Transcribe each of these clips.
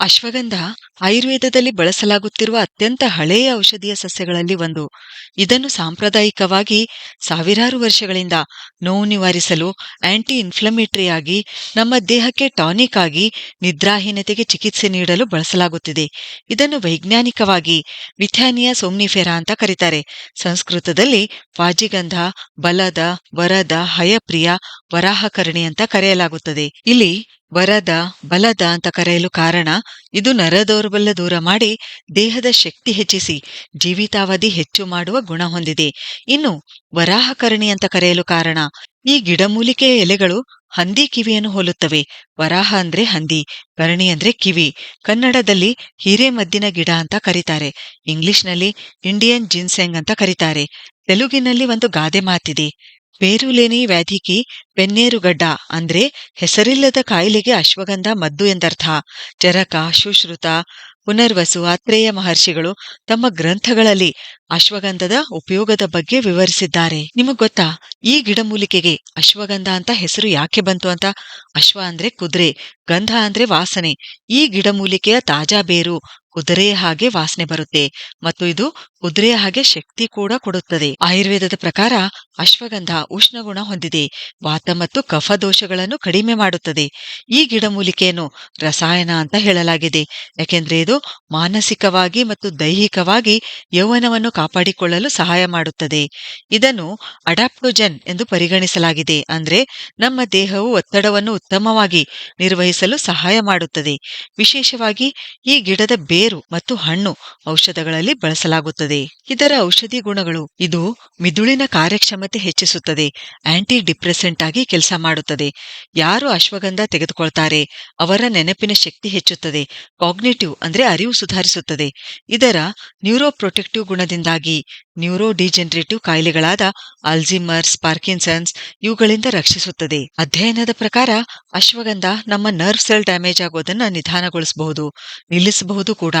ಅಶ್ವಗಂಧ ಆಯುರ್ವೇದದಲ್ಲಿ ಬಳಸಲಾಗುತ್ತಿರುವ ಅತ್ಯಂತ ಹಳೆಯ ಔಷಧೀಯ ಸಸ್ಯಗಳಲ್ಲಿ ಒಂದು. ಇದನ್ನು ಸಾಂಪ್ರದಾಯಿಕವಾಗಿ ಸಾವಿರಾರು ವರ್ಷಗಳಿಂದ ನೋವು ನಿವಾರಿಸಲು ಆಂಟಿ ಇನ್ಫ್ಲಮೇಟರಿ ಆಗಿ ನಮ್ಮ ದೇಹಕ್ಕೆ ಟಾನಿಕ್ ಆಗಿ ನಿದ್ರಾಹೀನತೆಗೆ ಚಿಕಿತ್ಸೆ ನೀಡಲು ಬಳಸಲಾಗುತ್ತಿದೆ. ಇದನ್ನು ವೈಜ್ಞಾನಿಕವಾಗಿ ವಿಥ್ಯಾನಿಯಾ ಸೋಮ್ನಿಫೆರಾ ಅಂತ ಕರೀತಾರೆ. ಸಂಸ್ಕೃತದಲ್ಲಿ ವಾಜಿಗಂಧ ಬಲದ, ವರದ, ಹಯಪ್ರಿಯ, ವರಾಹಕರ್ಣಿ ಅಂತ ಕರೆಯಲಾಗುತ್ತದೆ. ಇಲ್ಲಿ ವರದ, ಬಲದ ಅಂತ ಕರೆಯಲು ಕಾರಣ, ಇದು ನರದೌರ್ಬಲ್ಯ ದೂರ ಮಾಡಿ ದೇಹದ ಶಕ್ತಿ ಹೆಚ್ಚಿಸಿ, ಜೀವಿತಾವಧಿ ಹೆಚ್ಚು ಮಾಡುವ ಗುಣ ಹೊಂದಿದೆ. ಇನ್ನು, ವರಾಹಕರಣಿ ಅಂತ ಕರೆಯಲು ಕಾರಣ, ಈ ಗಿಡಮೂಲಿಕೆಯ ಎಲೆಗಳು ಹಂದಿ ಕಿವಿಯನ್ನು ಹೋಲುತ್ತವೆ. ವರಾಹ ಅಂದ್ರೆ ಹಂದಿ, ಕರ್ಣಿ ಅಂದ್ರೆ ಕಿವಿ. ಕನ್ನಡದಲ್ಲಿ ಹಿರೇಮದ್ದಿನ ಗಿಡ ಅಂತ ಕರೀತಾರೆ. ಇಂಗ್ಲಿಷ್ನಲ್ಲಿ ಇಂಡಿಯನ್ ಜಿನ್ಸೆಂಗ್ ಅಂತ ಕರೀತಾರೆ. ತೆಲುಗಿನಲ್ಲಿ ಒಂದು ಗಾದೆ ಮಾತಿದೆ. ಬೇರುಲೇನಿ ವ್ಯಾಧಿಕಿ ಬೆನ್ನೇರುಗಡ್ಡ ಅಂದ್ರೆ ಹೆಸರಿಲ್ಲದ ಕಾಯಿಲೆಗೆ ಅಶ್ವಗಂಧ ಮದ್ದು ಎಂದರ್ಥ. ಚರಕ, ಶುಶ್ರುತ, ಪುನರ್ವಸು, ಆತ್ರೇಯ ಮಹರ್ಷಿಗಳು ತಮ್ಮ ಗ್ರಂಥಗಳಲ್ಲಿ ಅಶ್ವಗಂಧದ ಉಪಯೋಗದ ಬಗ್ಗೆ ವಿವರಿಸಿದ್ದಾರೆ. ನಿಮಗ್ ಗೊತ್ತಾ? ಈ ಗಿಡಮೂಲಿಕೆಗೆ ಅಶ್ವಗಂಧ ಅಂತ ಹೆಸರು ಯಾಕೆ ಬಂತು ಅಂತ? ಅಶ್ವ ಅಂದ್ರೆ ಕುದುರೆ, ಗಂಧ ಅಂದ್ರೆ ವಾಸನೆ. ಈ ಗಿಡಮೂಲಿಕೆಯ ತಾಜಾ ಬೇರು ಕುದುರೆಯ ಹಾಗೆ ವಾಸನೆ ಬರುತ್ತೆ ಮತ್ತು ಇದು ಕುದುರೆಯ ಹಾಗೆ ಶಕ್ತಿ ಕೂಡ ಕೊಡುತ್ತದೆ. ಆಯುರ್ವೇದದ ಪ್ರಕಾರ ಅಶ್ವಗಂಧ ಉಷ್ಣಗುಣ ಹೊಂದಿದೆ, ವಾತ ಮತ್ತು ಕಫ ದೋಷಗಳನ್ನು ಕಡಿಮೆ ಮಾಡುತ್ತದೆ. ಈ ಗಿಡಮೂಲಿಕೆಯನ್ನು ರಸಾಯನ ಅಂತ ಹೇಳಲಾಗಿದೆ. ಯಾಕೆಂದ್ರೆ ಇದು ಮಾನಸಿಕವಾಗಿ ಮತ್ತು ದೈಹಿಕವಾಗಿ ಯೌವನವನ್ನು ಕಾಪಾಡಿಕೊಳ್ಳಲು ಸಹಾಯ ಮಾಡುತ್ತದೆ. ಇದನ್ನು ಅಡಾಪ್ಟೋಜನ್ ಎಂದು ಪರಿಗಣಿಸಲಾಗಿದೆ. ಅಂದ್ರೆ ನಮ್ಮ ದೇಹವು ಒತ್ತಡವನ್ನು ಉತ್ತಮವಾಗಿ ನಿರ್ವಹಿಸಲು ಸಹಾಯ ಮಾಡುತ್ತದೆ. ವಿಶೇಷವಾಗಿ ಈ ಗಿಡದ ಬೇರು ಮತ್ತು ಹಣ್ಣು ಔಷಧಗಳಲ್ಲಿ ಬಳಸಲಾಗುತ್ತದೆ. ಇದರ ಔಷಧಿ ಗುಣಗಳು, ಇದು ಮಿದುಳಿನ ಕಾರ್ಯಕ್ಷಮತೆ ಹೆಚ್ಚಿಸುತ್ತದೆ. ಆಂಟಿ ಡಿಪ್ರೆಸೆಂಟ್ ಆಗಿ ಕೆಲಸ ಮಾಡುತ್ತದೆ. ಯಾರು ಅಶ್ವಗಂಧ ತೆಗೆದುಕೊಳ್ತಾರೆ, ಅವರ ನೆನಪಿನ ಶಕ್ತಿ ಹೆಚ್ಚುತ್ತದೆ. ಕಾಗ್ನೇಟಿವ್ ಅಂದ್ರೆ ಅರಿವು ಸುಧಾರಿಸುತ್ತದೆ. ಇದರ ನ್ಯೂರೋಪ್ರೊಟೆಕ್ಟಿವ್ ಗುಣದಿಂದಾಗಿ ನ್ಯೂರೋ ಡಿಜೆನರೇಟಿವ್ ಕಾಯಿಲೆಗಳಾದ ಅಲ್ಜಿಮರ್ಸ್, ಪಾರ್ಕಿನ್ಸನ್ಸ್ ಇವುಗಳಿಂದ ರಕ್ಷಿಸುತ್ತದೆ. ಅಧ್ಯಯನದ ಪ್ರಕಾರ ಅಶ್ವಗಂಧ ನಮ್ಮ ನರ್ವ್ ಸೆಲ್ ಡ್ಯಾಮೇಜ್ ಆಗೋದನ್ನ ನಿಧಾನಗೊಳಿಸಬಹುದು, ನಿಲ್ಲಿಸಬಹುದು ಕೂಡ.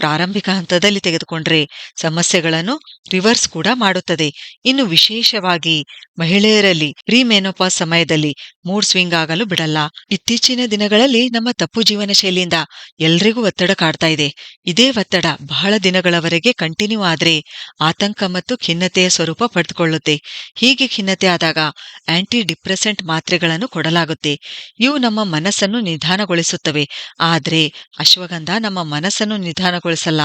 ಪ್ರಾರಂಭಿಕ ಹಂತದಲ್ಲಿ ತೆಗೆದುಕೊಂಡ್ರೆ ಸಮಸ್ಯೆಗಳನ್ನು ರಿವರ್ಸ್ ಕೂಡ ಮಾಡುತ್ತದೆ. ಇನ್ನು ವಿಶೇಷವಾಗಿ ಮಹಿಳೆಯರಲ್ಲಿ ಪ್ರಿಮೆನೋಪಾಸ್ ಸಮಯದಲ್ಲಿ ಮೂಡ್ ಸ್ವಿಂಗ್ ಆಗಲು ಬಿಡಲ್ಲ. ಇತ್ತೀಚಿನ ದಿನಗಳಲ್ಲಿ ನಮ್ಮ ತಪ್ಪು ಜೀವನ ಶೈಲಿಯಿಂದ ಎಲ್ರಿಗೂ ಒತ್ತಡ ಕಾಡ್ತಾ ಇದೆ. ಇದೇ ಒತ್ತಡ ಬಹಳ ದಿನಗಳವರೆಗೆ ಕಂಟಿನ್ಯೂ ಆದ್ರೆ ಆತಂಕ ಮತ್ತು ಖಿನ್ನತೆಯ ಸ್ವರೂಪ ಪಡೆದುಕೊಳ್ಳುತ್ತೆ. ಹೀಗೆ ಖಿನ್ನತೆ ಆದಾಗ ಆಂಟಿ ಡಿಪ್ರೆಸೆಂಟ್ ಮಾತ್ರೆಗಳನ್ನು ಕೊಡಲಾಗುತ್ತೆ. ಇವು ನಮ್ಮ ಮನಸ್ಸನ್ನು ನಿಧಾನಗೊಳಿಸುತ್ತವೆ. ಆದರೆ ಅಶ್ವಗಂಧ ನಮ್ಮ ಮನಸ್ಸನ್ನು ನಿಧಾನಗೊಳಿಸಲ್ಲ,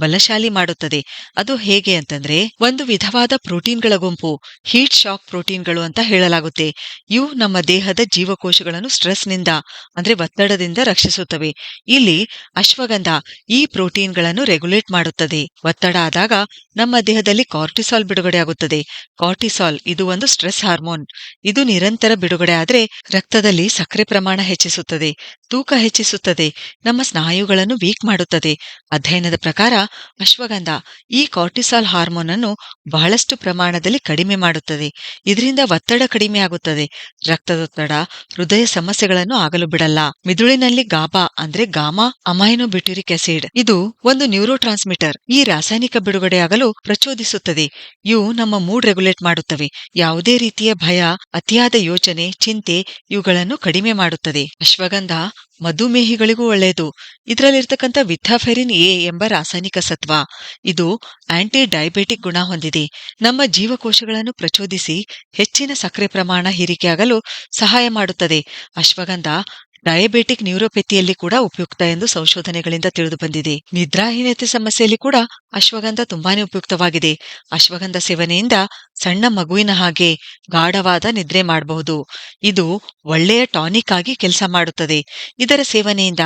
ಬಲಶಾಲಿ ಮಾಡುತ್ತದೆ. ಅದು ಹೇಗೆ ಅಂತಂದ್ರೆ ಒಂದು ವಿಧವಾದ ಪ್ರೋಟೀನ್ಗಳ ಗುಂಪು, ಹೀಟ್ ಶಾಕ್ ಪ್ರೋಟೀನ್ಗಳು ಅಂತ ಹೇಳಲಾಗುತ್ತೆ. ಇವು ನಮ್ಮ ದೇಹದ ಜೀವಕೋಶಗಳನ್ನು ಸ್ಟ್ರೆಸ್ನಿಂದ, ಅಂದ್ರೆ ಒತ್ತಡದಿಂದ ರಕ್ಷಿಸುತ್ತವೆ. ಇಲ್ಲಿ ಅಶ್ವಗಂಧ ಈ ಪ್ರೋಟೀನ್ಗಳನ್ನು ರೆಗ್ಯುಲೇಟ್ ಮಾಡುತ್ತದೆ. ಒತ್ತಡ ಆದಾಗ ನಮ್ಮ ದೇಹದಲ್ಲಿ ಕಾರ್ಟಿಸಾಲ್ ಬಿಡುಗಡೆ ಆಗುತ್ತದೆ. ಕಾರ್ಟಿಸಾಲ್ ಇದು ಒಂದು ಸ್ಟ್ರೆಸ್ ಹಾರ್ಮೋನ್ ಇದು ನಿರಂತರ ಬಿಡುಗಡೆ ಆದರೆ ರಕ್ತದಲ್ಲಿ ಸಕ್ಕರೆ ಪ್ರಮಾಣ ಹೆಚ್ಚಿಸುತ್ತದೆ. ತೂಕ ಹೆಚ್ಚಿಸುತ್ತದೆ, ನಮ್ಮ ಸ್ನಾಯುಗಳನ್ನು ವೀಕ್ ಮಾಡುತ್ತದೆ. ಅಧ್ಯಯನದ ಪ್ರಕಾರ ಅಶ್ವಗಂಧ ಈ ಕಾರ್ಟಿಸಾಲ್ ಹಾರ್ಮೋನ್ ಅನ್ನು ಬಹಳಷ್ಟು ಪ್ರಮಾಣದಲ್ಲಿ ಕಡಿಮೆ ಮಾಡುತ್ತದೆ. ಇದರಿಂದ ಒತ್ತಡ ಕಡಿಮೆಯಾಗುತ್ತದೆ ರಕ್ತದೊತ್ತಡ, ಹೃದಯ ಸಮಸ್ಯೆಗಳನ್ನು ಆಗಲು ಬಿಡಲ್ಲ. ಮಿದುಳಿನಲ್ಲಿ ಗಾಬಾ ಅಂದ್ರೆ ಗಾಮಾ ಅಮೈನೋ ಬ್ಯೂಟರಿಕ್ ಆಸಿಡ್. ಇದು ಒಂದು ನ್ಯೂರೋ ಟ್ರಾನ್ಸ್ಮಿಟರ್ ಈ ರಾಸಾಯನಿಕ ಬಿಡುಗಡೆಯಾಗಲು ಪ್ರಚೋದಿಸುತ್ತದೆ. ಇವು ನಮ್ಮ ಮೂಡ್ ರೆಗ್ಯುಲೇಟ್ ಮಾಡುತ್ತವೆ. ಯಾವುದೇ ರೀತಿಯ ಭಯ, ಅತಿಯಾದ ಯೋಚನೆ, ಚಿಂತೆ ಇವುಗಳನ್ನು ಕಡಿಮೆ ಮಾಡುತ್ತದೆ. ಅಶ್ವಗಂಧ ಮಧುಮೇಹಿಗಳಿಗೂ ಒಳ್ಳೆಯದು. ಇದರಲ್ಲಿರ್ತಕ್ಕಂಥ ವಿಥಾಫೆರಿನ್ ಎ ಎಂಬ ರಾಸಾಯನಿಕ ಸತ್ವ, ಇದು ಆಂಟಿ ಡಯಾಬೆಟಿಕ್ ಗುಣ ಹೊಂದಿದೆ. ನಮ್ಮ ಜೀವಕೋಶಗಳನ್ನು ಪ್ರಚೋದಿಸಿ ಹೆಚ್ಚಿನ ಸಕ್ಕರೆ ಪ್ರಮಾಣ ಹೀರಿಕೆಯಾಗಲು ಸಹಾಯ ಮಾಡುತ್ತದೆ. ಅಶ್ವಗಂಧ ಡಯಾಬಿಟಿಕ್ ನ್ಯೂರೋಪೆಥಿಯಲ್ಲಿ ಕೂಡ ಉಪಯುಕ್ತ ಎಂದು ಸಂಶೋಧನೆಗಳಿಂದ ತಿಳಿದು ಬಂದಿದೆ. ನಿದ್ರಾಹೀನತೆ ಸಮಸ್ಯೆಯಲ್ಲಿ ಕೂಡ ಅಶ್ವಗಂಧ ತುಂಬಾನೇ ಉಪಯುಕ್ತವಾಗಿದೆ. ಅಶ್ವಗಂಧ ಸೇವನೆಯಿಂದ ಸಣ್ಣ ಮಗುವಿನ ಹಾಗೆ ಗಾಢವಾದ ನಿದ್ರೆ ಮಾಡಬಹುದು. ಇದು ಒಳ್ಳೆಯ ಟಾನಿಕ್ ಆಗಿ ಕೆಲಸ ಮಾಡುತ್ತದೆ. ಇದರ ಸೇವನೆಯಿಂದ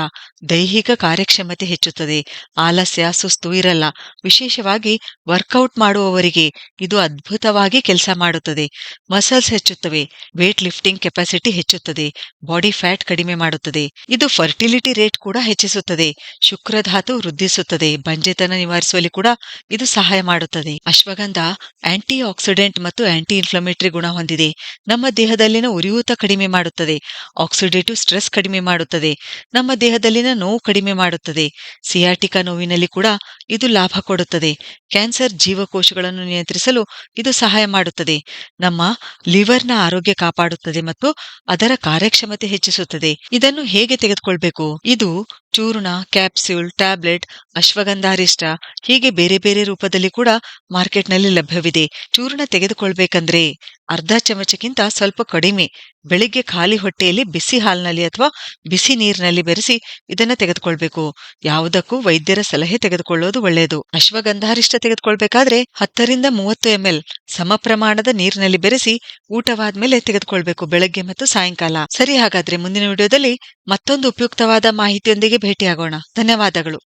ದೈಹಿಕ ಕಾರ್ಯಕ್ಷಮತೆ ಹೆಚ್ಚುತ್ತದೆ. ಆಲಸ್ಯ, ಸುಸ್ತು ಇರಲ್ಲ. ವಿಶೇಷವಾಗಿ ವರ್ಕೌಟ್ ಮಾಡುವವರಿಗೆ ಇದು ಅದ್ಭುತವಾಗಿ ಕೆಲಸ ಮಾಡುತ್ತದೆ. ಮಸಲ್ಸ್ ಹೆಚ್ಚುತ್ತವೆ. ವೇಟ್ ಲಿಫ್ಟಿಂಗ್ ಕೆಪಾಸಿಟಿ ಹೆಚ್ಚುತ್ತದೆ. ಬಾಡಿ ಫ್ಯಾಟ್ ಕಡಿಮೆ ಮಾಡುತ್ತದೆ. ಇದು ಫರ್ಟಿಲಿಟಿ ರೇಟ್ ಕೂಡ ಹೆಚ್ಚಿಸುತ್ತದೆ. ಶುಕ್ರಧಾತು ವೃದ್ಧಿಸುತ್ತದೆ. ಬಂಜೆತನ ನಿವಾರಿಸುವಲ್ಲಿ ಕೂಡ ಇದು ಸಹಾಯ ಮಾಡುತ್ತದೆ. ಅಶ್ವಗಂಧ ಆಂಟಿ ಆಕ್ಸಿಡೆಂಟ್ ಮತ್ತು ಆಂಟಿ ಇನ್ಫ್ಲಮೇಟರಿ ಗುಣ ಹೊಂದಿದೆ. ನಮ್ಮ ದೇಹದಲ್ಲಿನ ಉರಿಯೂತ ಕಡಿಮೆ ಮಾಡುತ್ತದೆ. ಆಕ್ಸಿಡೇಟಿವ್ ಸ್ಟ್ರೆಸ್ ಕಡಿಮೆ ಮಾಡುತ್ತದೆ. ನಮ್ಮ ದೇಹದಲ್ಲಿನ ನೋವು ಕಡಿಮೆ ಮಾಡುತ್ತದೆ. ಸಿಯಾಟಿಕಾ ನೋವಿನಲ್ಲಿ ಕೂಡ ಇದು ಲಾಭ ಕೊಡುತ್ತದೆ. ಕ್ಯಾನ್ಸರ್ ಜೀವಕೋಶಗಳನ್ನು ನಿಯಂತ್ರಿಸಲು ಇದು ಸಹಾಯ ಮಾಡುತ್ತದೆ. ನಮ್ಮ ಲಿವರ್ನ ಆರೋಗ್ಯ ಕಾಪಾಡುತ್ತದೆ ಮತ್ತು ಅದರ ಕಾರ್ಯಕ್ಷಮತೆ ಹೆಚ್ಚಿಸುತ್ತದೆ. ಇದನ್ನು ಹೇಗೆ ತೆಗೆದುಕೊಳ್ಬೇಕು? ಇದು ಚೂರ್ಣ ಕ್ಯಾಪ್ಸ್ಯೂಲ್, ಟ್ಯಾಬ್ಲೆಟ್, ಅಶ್ವಗಂಧಾರಿಷ್ಟ, ಹೀಗೆ ಬೇರೆ ಬೇರೆ ರೂಪದಲ್ಲಿ ಕೂಡ ಮಾರ್ಕೆಟ್ನಲ್ಲಿ ಲಭ್ಯವಿದೆ. ಚೂರ್ಣ ತೆಗೆದುಕೊಳ್ಬೇಕಂದ್ರೆ ಅರ್ಧ ಚಮಚಕ್ಕಿಂತ ಸ್ವಲ್ಪ ಕಡಿಮೆ. ಬೆಳಿಗ್ಗೆ ಖಾಲಿ ಹೊಟ್ಟೆಯಲ್ಲಿ ಬಿಸಿ ಹಾಲಿನಲ್ಲಿ ಅಥವಾ ಬಿಸಿ ನೀರಿನಲ್ಲಿ ಬೆರೆಸಿ ಇದನ್ನ ತೆಗೆದುಕೊಳ್ಬೇಕು. ಯಾವುದಕ್ಕೂ ವೈದ್ಯರ ಸಲಹೆ ತೆಗೆದುಕೊಳ್ಳೋದು ಒಳ್ಳೆಯದು. ಅಶ್ವಗಂಧಾರಿಷ್ಟ ತೆಗೆದುಕೊಳ್ಬೇಕಾದ್ರೆ ಹತ್ತರಿಂದ ಮೂವತ್ತು ಎಂಎಲ್ ಸಮ ಪ್ರಮಾಣದ ನೀರಿನಲ್ಲಿ ಬೆರೆಸಿ ಊಟವಾದ್ಮೇಲೆ ತೆಗೆದುಕೊಳ್ಬೇಕು ಬೆಳಗ್ಗೆ ಮತ್ತು ಸಾಯಂಕಾಲ. ಸರಿ, ಹಾಗಾದ್ರೆ ಮುಂದಿನ ವಿಡಿಯೋದಲ್ಲಿ ಮತ್ತೊಂದು ಉಪಯುಕ್ತವಾದ ಮಾಹಿತಿಯೊಂದಿಗೆ ಭೇಟಿಯಾಗೋಣ. ಧನ್ಯವಾದಗಳು.